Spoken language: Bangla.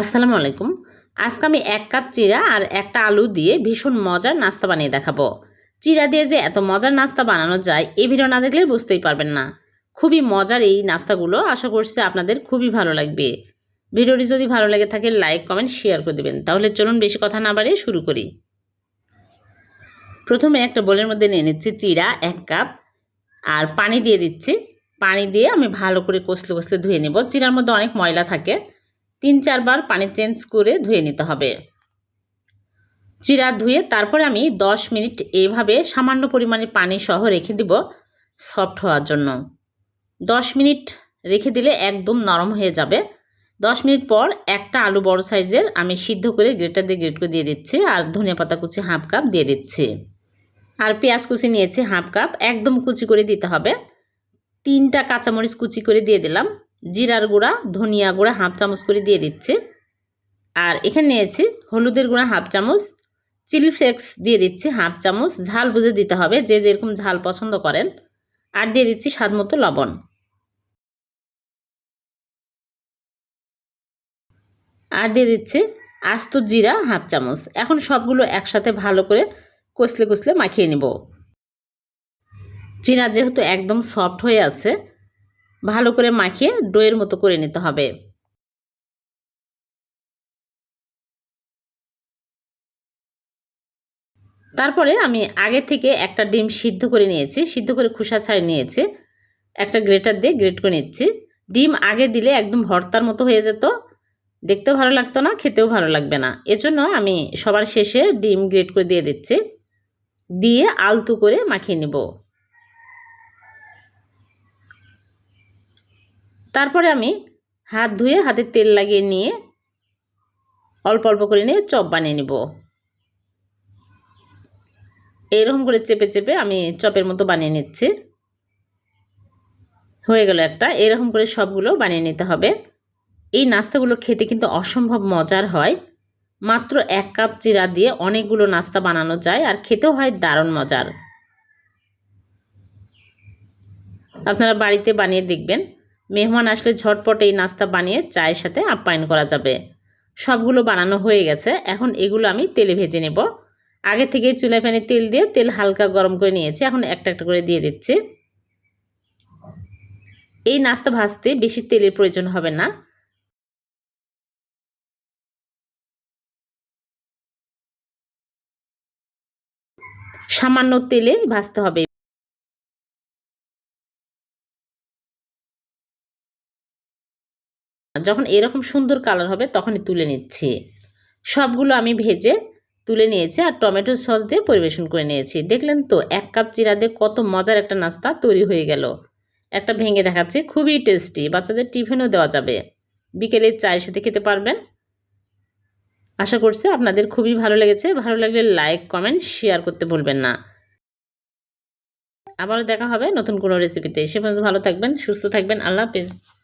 আসসালামু আলাইকুম। আজকে আমি এক কাপ চিরা আর একটা আলু দিয়ে ভীষণ মজার নাস্তা বানিয়ে দেখাবো। চিরা দিয়ে যে এত মজার নাস্তা বানানো যায় এই ভিডিও না দেখলে বুঝতেই পারবেন না। খুবই মজার এই নাস্তাগুলো, আশা করছি আপনাদের খুবই ভালো লাগবে। ভিডিওটি যদি ভালো লেগে থাকে, লাইক, কমেন্ট, শেয়ার করে দেবেন। তাহলে চলুন বেশি কথা না বাড়িয়ে শুরু করি। প্রথমে একটা বোলের মধ্যে নিয়ে নিচ্ছি চিরা, এক কাপ। আর পানি দিয়ে দিচ্ছি। পানি দিয়ে আমি ভালো করে কষলে কষলে ধুয়ে নেব। চিরার মধ্যে অনেক ময়লা থাকে। তিন চারবার পানি চেঞ্জ করে ধুয়ে নিতে হবে। চিরা ধুয়ে তারপরে আমি দশ মিনিট এইভাবে সামান্য পরিমাণে পানি সহ রেখে দিব সফট হওয়ার জন্য। দশ মিনিট রেখে দিলে একদম নরম হয়ে যাবে। দশ মিনিট পর একটা আলু বড় সাইজের আমি সিদ্ধ করে গ্রেটার দিয়ে গ্রেট করে দিয়ে দিচ্ছি আর ধনিয়া পাতা কুচি হাফ কাপ দিয়ে দিচ্ছি। আর পেঁয়াজ কুচি নিয়েছি হাফ কাপ, একদম কুচি করে দিতে হবে। তিনটা কাঁচামরিচ কুচি করে দিয়ে দিলাম। জিরার গুঁড়া, ধনিয়া গুঁড়া হাফ চামচ করে দিয়ে দিচ্ছি। আর এখানে নিয়েছি হলুদের গুঁড়া হাফ চামচ, চিলি ফ্লেক্স দিয়ে দিচ্ছি হাফ চামচ। ঝাল বুঝে দিতে হবে যে যেরকম ঝাল পছন্দ করেন। আর দিয়ে দিচ্ছি স্বাদ মতো লবণ। আর দিয়ে দিচ্ছি আস্ত জিরা হাফ চামচ। এখন সবগুলো একসাথে ভালো করে কষলে কষলে মাখিয়ে নেব। জিরা যেহেতু একদম সফট হয়ে আছে ভালো করে মাখিয়ে ডোয়ের মতো করে নিতে হবে। তারপরে আমি আগে থেকে একটা ডিম সিদ্ধ করে নিয়েছি, সিদ্ধ করে খোসা ছাড়িয়ে নিয়েছি। একটা গ্রেটার দিয়ে গ্রেট করে নিচ্ছি। ডিম আগে দিলে একদম ভর্তার মতো হয়ে যেত। দেখতেও ভালো লাগতো না, খেতেও ভালো লাগবে না। এজন্য আমি সবার শেষে ডিম গ্রেট করে দিয়ে দিচ্ছি। দিয়ে আলতু করে মাখিয়ে নেব। তারপরে আমি হাত ধুয়ে হাতে তেল লাগিয়ে নিয়ে অল্প অল্প করে নিয়ে চপ বানিয়ে নেব। এইরকম করে চেপে চেপে আমি চপের মতো বানিয়ে নিচ্ছি। হয়ে গেল একটা, এরকম করে সবগুলো বানিয়ে নিতে হবে। এই নাস্তাগুলো খেতে কিন্তু অসম্ভব মজার হয়। মাত্র এক কাপ চিরা দিয়ে অনেকগুলো নাস্তা বানানো যায় আর খেতেও হয় দারুণ মজার। আপনারা বাড়িতে বানিয়ে দেখবেন। মেহমান আসলে ঝটপট এই নাস্তা বানিয়ে চায়ের সাথে আপ্যায়ন করা যাবে। সবগুলো বানানো হয়ে গেছে। এখন এগুলো আমি তেলে ভেজে নেব। আগে থেকে চুলায় ফ্যানে তেল দিয়ে তেল হালকা গরম করে নিয়েছি। এখন একটা একটা করে দিয়ে দিচ্ছি। এই নাস্তা ভাজতে বেশি তেলের প্রয়োজন হবে না। সামান্য তেলে ভাজতে হবে। যখন এরকম সুন্দর কালার হবে তখনই তুলে নিচ্ছি। সবগুলো আমি ভেজে তুলে নিয়েছি আর টমেটো সস দিয়ে পরিবেশন করে নিয়েছি। দেখলেন তো, এক কাপ চিরা দিয়ে কত মজার একটা নাস্তা তৈরি হয়ে গেল। একটা ভেঙে দেখাচ্ছি, খুবই টেস্টি বাচ্চাদের টিফিনও দেওয়া যাবে। বিকেলে চায়ের সাথে খেতে পারবেন। আশা করছি আপনাদের খুবই ভালো লেগেছে। ভালো লাগলে লাইক কমেন্ট শেয়ার করতে ভুলবেন না। আবারও দেখা হবে নতুন কোনো রেসিপিতে সে পর্যন্ত ভালো থাকবেন, সুস্থ থাকবেন। আল্লাহ হাফিজ।